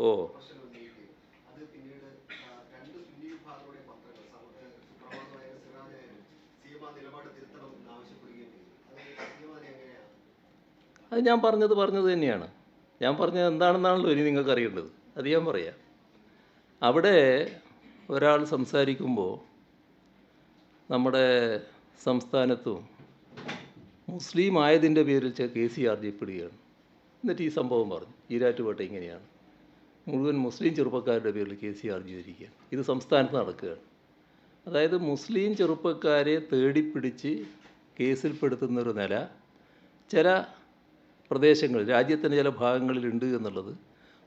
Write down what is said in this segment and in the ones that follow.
ഓ. അത് C C ഞാൻ പറഞ്ഞത് പറഞ്ഞത് തന്നെയാണ്. ഞാൻ പറഞ്ഞത് എന്താണെന്നാണല്ലോ ഇനി നിങ്ങൾക്ക് അറിയേണ്ടത് അത് ഞാൻ പറയാം. അവിടെ ഒരാൾ സംസാരിക്കുമ്പോൾ നമ്മുടെ സംസ്ഥാനത്തും മുസ്ലിം ആയതിന്റെ പേരിൽ ചെ- കേസ് ചാർജ് ചെയ്യപ്പെടുകയാണ്. എന്നിട്ട് ഈ സംഭവം പറഞ്ഞു. ഈരാറ്റുപേട്ട ഇങ്ങനെയാണ്. മുഴുവൻ മുസ്ലിം ചെറുപ്പക്കാരുടെ പേരിൽ കെ സി ആർ ചെയ്തിരിക്കുകയാണ്. ഇത് സംസ്ഥാനത്ത് നടക്കുകയാണ്. അതായത് മുസ്ലിം ചെറുപ്പക്കാരെ തേടിപ്പിടിച്ച് കേസിൽപ്പെടുത്തുന്നൊരു നില ചില പ്രദേശങ്ങളിൽ രാജ്യത്തിന്റെ ചില ഭാഗങ്ങളിലുണ്ട് എന്നുള്ളത്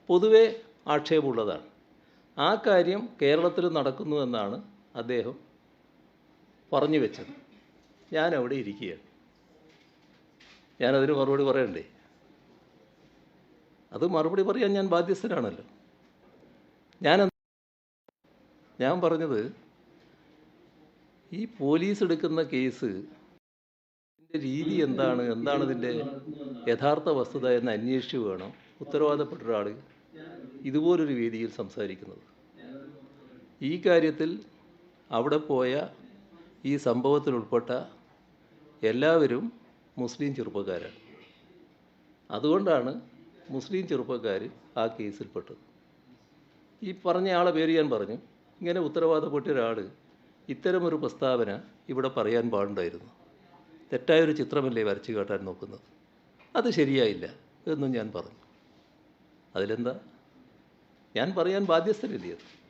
പൊതുവെ ആക്ഷേപമുള്ളതാണ്. ആ കാര്യം കേരളത്തിൽ നടക്കുന്നു എന്നാണ് അദ്ദേഹം പറഞ്ഞു വെച്ചത്. ഞാനവിടെ ഇരിക്കുകയാണ്. ഞാനതിന് മറുപടി പറയണ്ടേ? അത് മറുപടി പറയാൻ ഞാൻ ബാധ്യസ്ഥനാണല്ലോ. ഞാൻ ഞാൻ പറഞ്ഞത് ഈ പോലീസ് എടുക്കുന്ന കേസ് രീതി എന്താണ്? എന്താണ് ഇതിന്റെ യഥാർത്ഥ വസ്തുത എന്ന് അന്വേഷിച്ചു വേണം ഉത്തരവാദപ്പെട്ട ഒരാൾ ഇതുപോലൊരു വേദിയിൽ സംസാരിക്കുന്നത്. ഈ കാര്യത്തിൽ അവിടെ പോയ ഈ സംഭവത്തിൽ ഉൾപ്പെട്ട എല്ലാവരും മുസ്ലിം ചെറുപ്പക്കാരാണ്. അതുകൊണ്ടാണ് മുസ്ലിം ചെറുപ്പക്കാർ ആ കേസിൽപ്പെട്ടത് ഈ പറഞ്ഞ ആളെ പേര് ഞാൻ പറഞ്ഞു. ഇങ്ങനെ ഉത്തരവാദപ്പെട്ട ഒരാൾ ഇത്തരമൊരു പ്രസ്താവന ഇവിടെ പറയാൻ പാടുണ്ടായിരുന്നു. തെറ്റായൊരു ചിത്രമല്ലേ വരച്ചു കാട്ടാൻ നോക്കുന്നത്? അത് ശരിയായില്ല എന്നും ഞാൻ പറഞ്ഞു. അതിലെന്താ? ഞാൻ പറയാൻ ബാധ്യസ്ഥരല്ലേ അത്?